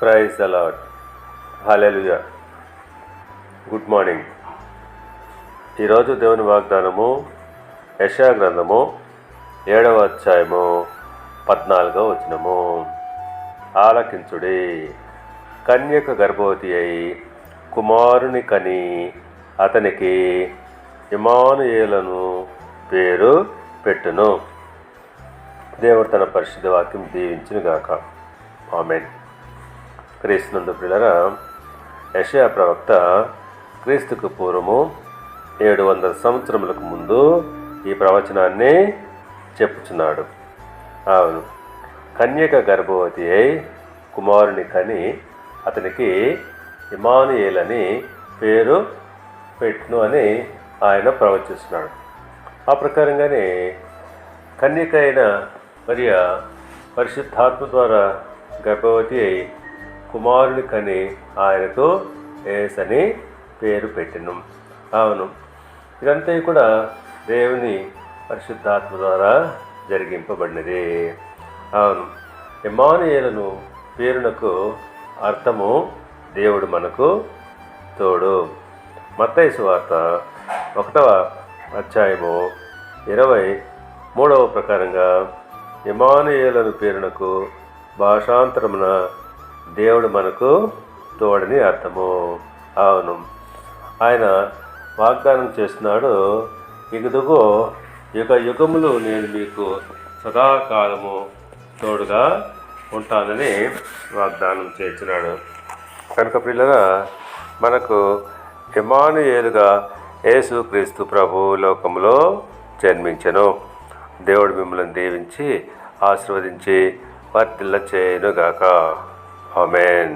Praise అలాట్ hallelujah good morning ఈరోజు దేవుని వాగ్దానము యశా గ్రంథము ఏడవ అధ్యాయము పద్నాలుగవ వచనము. ఆలకించుడి. కన్యక గర్భవతి అయి కుమారుని కని అతనికి ఇమానుయేలను పేరు పెట్టును. దేవుడు తన పరిశుద్ధ వాక్యం దీవించిన గాక ఆమెన్. క్రీస్తునందు పిల్లరా యషయా ప్రవక్త క్రీస్తుకు పూర్వము ఏడు వందల సంవత్సరములకు ముందు ఈ ప్రవచనాన్ని చెప్పుచున్నాడు. అవును కన్యక గర్భవతి అయి కుమారుని కని అతనికి ఇమానుయేలని పేరు పెట్టును అని ఆయన ప్రవచిస్తున్నాడు. ఆ ప్రకారంగానే కన్యక అయిన మరియ పరిశుద్ధాత్మ ద్వారా గర్భవతి అయి కుమారుని కని ఆయనకు ఏసని పేరు పెట్టిను. అవును. ఇదంతా కూడా దేవుని పరిశుద్ధాత్మ ద్వారా జరిగింపబడినది. అవును. ఇమానుయేలను పేరునకు అర్థము దేవుడు మనకు తోడు. మత్తైసు వార్త ఒకటవ అధ్యాయము ఇరవై మూడవ ప్రకారంగా ఇమానుయేలను పేరునకు భాషాంతరమున దేవుడు మనకు తోడని అర్థము. అవును. ఆయన వాగ్దానం చేస్తున్నాడు ఇగుదుగో యుగ యుగములు నేను మీకు సదాకాలము తోడుగా ఉంటానని వాగ్దానం చేస్తున్నాడు. కనుక పిల్లల మనకు ఇమానుయేలుగా యేసు క్రీస్తు ప్రభు లోకంలో జన్మించను. దేవుడు మిమ్మల్ని దీవించి ఆశీర్వదించి వర్తిల్ల చేయనుగాక ఆమెన్